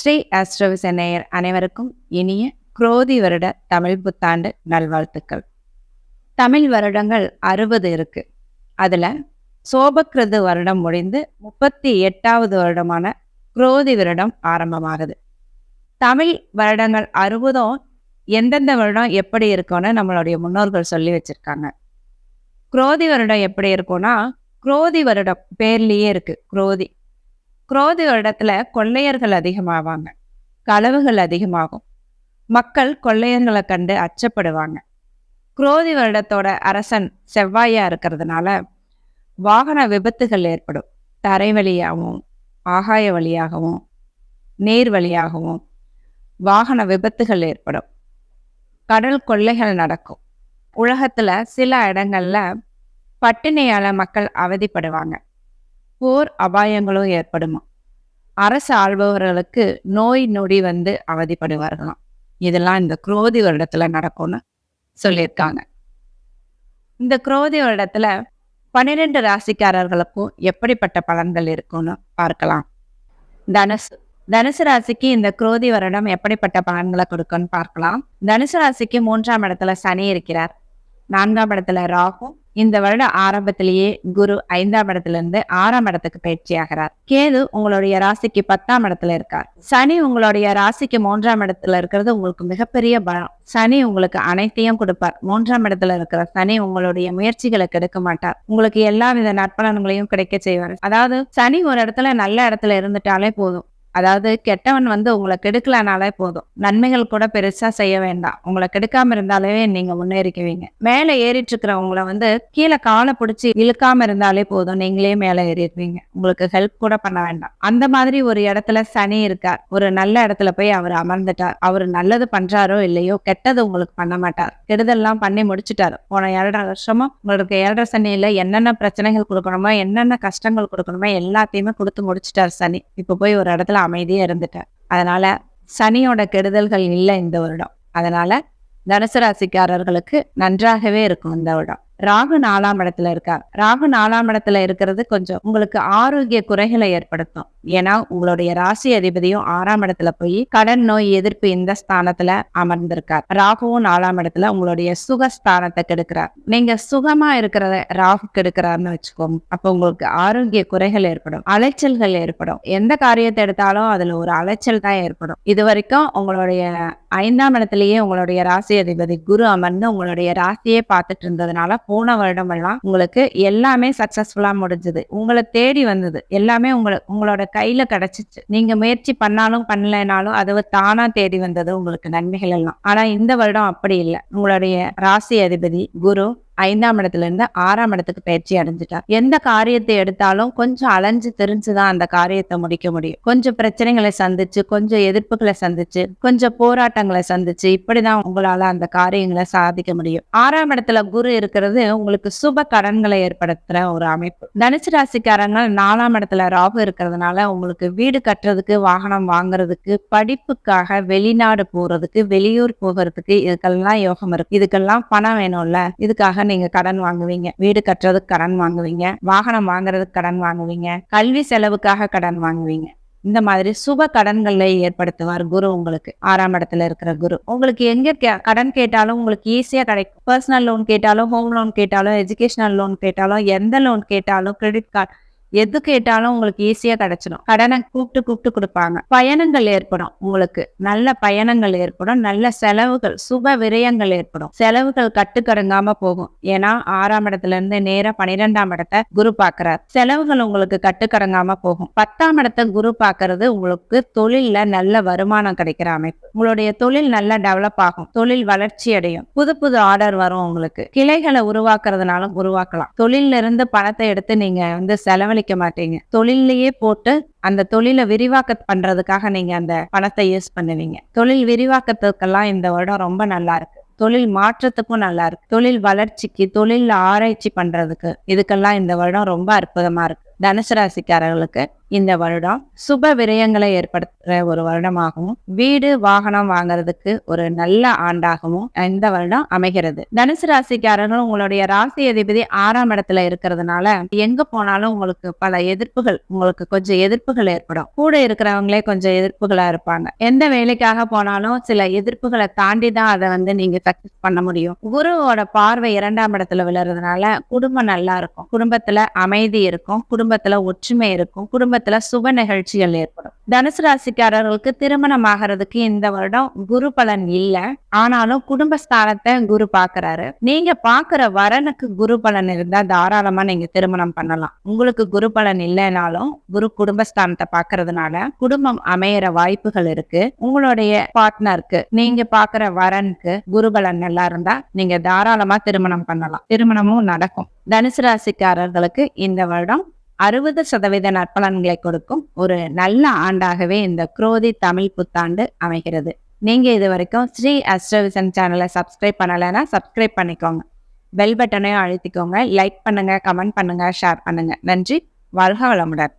ஸ்ரீ ஆஸ்ட்ரோவிஸ் நேயர் அனைவருக்கும் இனிய குரோதி வருட தமிழ் புத்தாண்டு நல்வாழ்த்துக்கள். தமிழ் வருடங்கள் அறுபது இருக்கு. அதில் சோபக்கிருது வருடம் முடிந்து முப்பத்தி எட்டாவது வருடமான குரோதி வருடம் ஆரம்பமாகுது. தமிழ் வருடங்கள் அறுபதும் எந்தெந்த வருடம் எப்படி இருக்கும்னு நம்மளுடைய முன்னோர்கள் சொல்லி வச்சிருக்காங்க. குரோதி வருடம் எப்படி இருக்கும்னா குரோதி வருடம் பேர்லேயே இருக்குது குரோதி குரோத இடத்துல கொள்ளையர்கள் அதிகமாவாங்க. களவுகள் அதிகமாகும். மக்கள் கொள்ளையர்களை கண்டு அச்சப்படுவாங்க. குரோதி வருடத்தோட அரசன் செவ்வாயா இருக்கிறதுனால வாகன விபத்துகள் ஏற்படும். தரை வழியாகவும் ஆகாய வழியாகவும் நீர் வழியாகவும் வாகன விபத்துகள் ஏற்படும். கடல் கொள்ளைகள் நடக்கும். உலகத்துல சில இடங்கள்ல பட்டினியால மக்கள் அவதிப்படுவாங்க. போர் அபாயங்களும் ஏற்படுமா? அரசு ஆள்பவர்களுக்கு நோய் நொடி வந்து அவதிப்படுவார்களாம். இதெல்லாம் இந்த குரோதி வருடத்துல நடக்கும்னு சொல்லியிருக்காங்க. இந்த குரோதி வருடத்துல பன்னிரெண்டு ராசிக்காரர்களுக்கும் எப்படிப்பட்ட பலன்கள் இருக்கும்னு பார்க்கலாம். தனுசு தனுசு ராசிக்கு இந்த குரோதி வருடம் எப்படிப்பட்ட பலன்களை கொடுக்கும்னு பார்க்கலாம். தனுசு ராசிக்கு மூன்றாம் இடத்துல சனி இருக்கிறார். நான்காம் இடத்துல ராகு இந்த வருட ஆரம்பத்திலேயே குரு ஐந்தாம் இடத்துல இருந்து ஆறாம் இடத்துக்கு பயிற்சி ஆகிறார் கேது உங்களுடைய ராசிக்கு பத்தாம் இடத்துல இருக்கார். சனி உங்களுடைய ராசிக்கு மூன்றாம் இடத்துல இருக்கிறது உங்களுக்கு மிகப்பெரிய பலம். சனி உங்களுக்கு அனைத்தையும் கொடுப்பார். மூன்றாம் இடத்துல இருக்கிற சனி உங்களுடைய முயற்சிகளை கெடுக்க மாட்டார். உங்களுக்கு எல்லா வித நற்பலன்களையும் கிடைக்க செய்வார். அதாவது சனி ஒரு இடத்துல நல்ல இடத்துல இருந்துட்டாலே போதும். அதாவது கெட்டவன் வந்து உங்களை கெடுக்கலனாலே போதும். நன்மைகள் கூட பெருசா செய்ய வேண்டாம். உங்களை கெடுக்காம இருந்தாலே நீங்க முன்னேறிக்குவீங்க. மேலே ஏறிட்டு இருக்கிறவங்கள வந்து கீழே காலை பிடிச்சி இழுக்காம இருந்தாலே போதும். நீங்களே மேலே ஏறிடுவீங்க உங்களுக்கு ஹெல்ப் கூட பண்ண வேண்டாம். அந்த மாதிரி ஒரு இடத்துல சனி இருக்கார். ஒரு நல்ல இடத்துல போய் அவர் அமர்ந்துட்டார். அவர் நல்லது பண்றாரோ இல்லையோ கெட்டது உங்களுக்கு பண்ண மாட்டார். கெடுதெல்லாம் பண்ணி முடிச்சுட்டாரு. போன ஏழரை வருஷமா உங்களுக்கு ஏழரை சனியில என்னென்ன பிரச்சனைகள் கொடுக்கணுமோ என்னென்ன கஷ்டங்கள் கொடுக்கணுமோ எல்லாத்தையுமே கொடுத்து முடிச்சுட்டார் சனி. இப்ப போய் ஒரு இடத்துல அமைதியாக இருந்துட்டேன். அதனால சனியோட கெடுதல்கள் இல்லை இந்த வருடம். அதனால தனுசு ராசிக்காரர்களுக்கு நன்றாகவே இருக்கும் இந்த வருடம். ராகு நாலாம் இடத்துல இருக்கார். ராகு நாலாம் இடத்துல இருக்கிறது கொஞ்சம் உங்களுக்கு ஆரோக்கிய குறைகளை ஏற்படுத்தும். ஏன்னா உங்களுடைய ராசி அதிபதியும் ஆறாம் இடத்துல போய் கடன் நோய் எதிர்ப்பு இந்த ஸ்தானத்துல அமர்ந்திருக்கார். ராகுவும் நாலாம் இடத்துல உங்களுடைய சுகஸ்தானத்தை கெடுக்கிறார். நீங்க சுகமா இருக்கிறத ராகு கெடுக்கிறார்னு வச்சுக்கோங்க. அப்ப உங்களுக்கு ஆரோக்கிய குறைகள் ஏற்படும். அலைச்சல்கள் ஏற்படும். எந்த காரியத்தை எடுத்தாலும் அதுல ஒரு அலைச்சல் தான் ஏற்படும். இது வரைக்கும் உங்களுடைய ஐந்தாம் இடத்துலயே உங்களுடைய ராசி அதிபதி குரு அமர்ந்து உங்களுடைய ராசியே பார்த்துட்டு இருந்ததுனால போன வருடம் எல்லாம் உங்களுக்கு எல்லாமே சக்சஸ்ஃபுல்லா முடிஞ்சது. உங்களை தேடி வந்தது. எல்லாமே உங்களை உங்களோட கையில கிடைச்சிச்சு. நீங்க முயற்சி பண்ணாலும் பண்ணலைனாலும் அது தானா தேடி வந்தது உங்களுக்கு நன்மைகள் எல்லாம். ஆனா இந்த வருடம் அப்படி இல்லை. உங்களுடைய ராசி அதிபதி குரு ஐந்தாம் இடத்துல இருந்து ஆறாம் இடத்துக்கு பயிற்சி அடைஞ்சிட்டார் எந்த காரியத்தை எடுத்தாலும் கொஞ்சம் அலைஞ்சு தெரிஞ்சுதான் அந்த காரியத்தை முடிக்க முடியும். கொஞ்சம் பிரச்சனைகளை சந்திச்சு கொஞ்சம் எதிர்ப்புகளை சந்திச்சு கொஞ்சம் போராட்டங்களை சந்திச்சு இப்படிதான் உங்களால அந்த காரியங்களை சாதிக்க முடியும். ஆறாம் இடத்துல குரு இருக்கிறது உங்களுக்கு சுப கடன்களை ஏற்படுத்துற ஒரு அமைப்பு. தனுசு ராசிக்காரங்க நாலாம் இடத்துல ராகு இருக்கிறதுனால உங்களுக்கு வீடு கட்டுறதுக்கு வாகனம் வாங்குறதுக்கு படிப்புக்காக வெளிநாடு போறதுக்கு வெளியூர் போகிறதுக்கு இதுக்கெல்லாம் யோகம் இருக்கு. இதுக்கெல்லாம் பணம் வேணும்ல. இதுக்காக நீங்க கடன் வாங்குவீங்க. வீடு கட்டுறதுக்கு கடன் வாங்குவீங்க. வாகனம் வாங்குறதுக்கு கடன் வாங்குவீங்க. கல்வி செலவுக்காக கடன் வாங்குவீங்க. இந்த மாதிரி சுப கடன்களை ஏற்படுத்துவார் குரு உங்களுக்கு. ஆறாம் இடத்துல இருக்கிற குரு. உங்களுக்கு எங்க கடன் கேட்டாலும் உங்களுக்கு ஈஸியா கிடைக்கும். பர்சனல் லோன் கேட்டாலும் ஹோம் லோன் கேட்டாலும் எஜுகேஷனல் லோன் கேட்டாலும் எந்த லோன் கேட்டாலும் கிரெடிட் கார்டு எது கேட்டாலும் உங்களுக்கு ஈஸியா கிடைச்சிடும். கடனை கூப்பிட்டு கூப்பிட்டு கொடுப்பாங்க. பயணங்கள் ஏற்படும் உங்களுக்கு. நல்ல பயணங்கள் ஏற்படும். நல்ல செலவுகள் சுப விரயங்கள் ஏற்படும். செலவுகள் கட்டுக்கடங்காம போகும். ஏன்னா ஆறாம் இடத்துல இருந்து நேரம் பன்னிரெண்டாம் இடத்தை குரு பாக்குறார் செலவுகள் உங்களுக்கு கட்டுக்கடங்காம போகும். பத்தாம் இடத்தை குரு பாக்குறது உங்களுக்கு தொழில்ல நல்ல வருமானம் கிடைக்கிற அமைப்பு. உங்களுடைய தொழில் நல்லா டெவலப் ஆகும். தொழில் வளர்ச்சி அடையும். புது புது ஆர்டர் வரும் உங்களுக்கு. கிளைகளை உருவாக்குறதுனாலும் உருவாக்கலாம். தொழில இருந்து பணத்தை எடுத்து நீங்க வந்து செலவழிக்க மாட்டீங்க. தொழிலையே போட்டு அந்த தொழிலை விரிவாக்க பண்றதுக்காக நீங்க அந்த பணத்தை யூஸ் பண்ணுவீங்க. தொழில் விரிவாக்கத்துக்கெல்லாம் இந்த வருடம் ரொம்ப நல்லா இருக்கு. தொழில் மாற்றத்துக்கும் நல்லா இருக்கு. தொழில் வளர்ச்சிக்கு தொழில் ஆராய்ச்சி பண்றதுக்கு இதுக்கெல்லாம் இந்த வருடம் ரொம்ப அற்புதமா இருக்கு. தனுசு ராசிக்காரர்களுக்கு இந்த வருடம் சுப விரயங்களை ஏற்படுத்துற ஒரு வருடமாகவும் வீடு வாகனம் வாங்குறதுக்கு ஒரு நல்ல ஆண்டாகவும் இந்த வருடம் அமைகிறது. தனுசு ராசிக்காரர்கள் உங்களுடைய ராசி அதிபதி ஆறாம் இடத்துல இருக்கிறதுனால எங்க போனாலும் உங்களுக்கு பல எதிர்ப்புகள் உங்களுக்கு கொஞ்சம் எதிர்ப்புகள் ஏற்படும். கூட இருக்கிறவங்களே கொஞ்சம் எதிர்ப்புகளா இருப்பாங்க. எந்த வேலைக்காக போனாலும் சில எதிர்ப்புகளை தாண்டி தான் அதை வந்து நீங்க சக்சஸ் பண்ண முடியும். குருவோட பார்வை இரண்டாம் இடத்துல விழுறதுனால குடும்பம் நல்லா இருக்கும். குடும்பத்துல அமைதி இருக்கும். குடும்பத்துல ஒற்றுமை இருக்கும். குடும்ப குடும்பத்துல சுப நிகழ்ச்சிகள் ஏற்படும். தனுசு ராசிக்காரர்களுக்கு திருமணம் ஆகிறதுக்கு இந்த வருடம் குரு பலன் இல்ல. ஆனாலும் குடும்பஸ்தானத்தை குரு பாக்குறாரு. நீங்க பாக்குற வரனுக்கு குரு பலன் இருந்தா தாராளமா நீங்க திருமணம் பண்ணலாம். உங்களுக்கு குரு பலன் இல்லைனாலும் குரு குடும்பஸ்தானத்தை பாக்குறதுனால குடும்பம் அமையற வாய்ப்புகள் இருக்கு. உங்களுடைய பார்ட்னருக்கு நீங்க பாக்குற வரனுக்கு குரு பலன் நல்லா இருந்தா நீங்க தாராளமா திருமணம் பண்ணலாம். திருமணமும் நடக்கும். தனுசு ராசிக்காரர்களுக்கு இந்த வருடம் அறுபது சதவீத நற்பலன்களை கொடுக்கும் ஒரு நல்ல ஆண்டாகவே இந்த குரோதி தமிழ் புத்தாண்டு அமைகிறது. நீங்க இது வரைக்கும் ஸ்ரீ அஸ்ட்ரவிசன் சேனலை சப்ஸ்கிரைப் பண்ணலைன்னா சப்ஸ்கிரைப் பண்ணிக்கோங்க. பெல் பட்டனையும் அழுத்திக்கோங்க. லைக் பண்ணுங்க கமெண்ட் பண்ணுங்க ஷேர் பண்ணுங்க. நன்றி. வாழ்க வளமுடன்.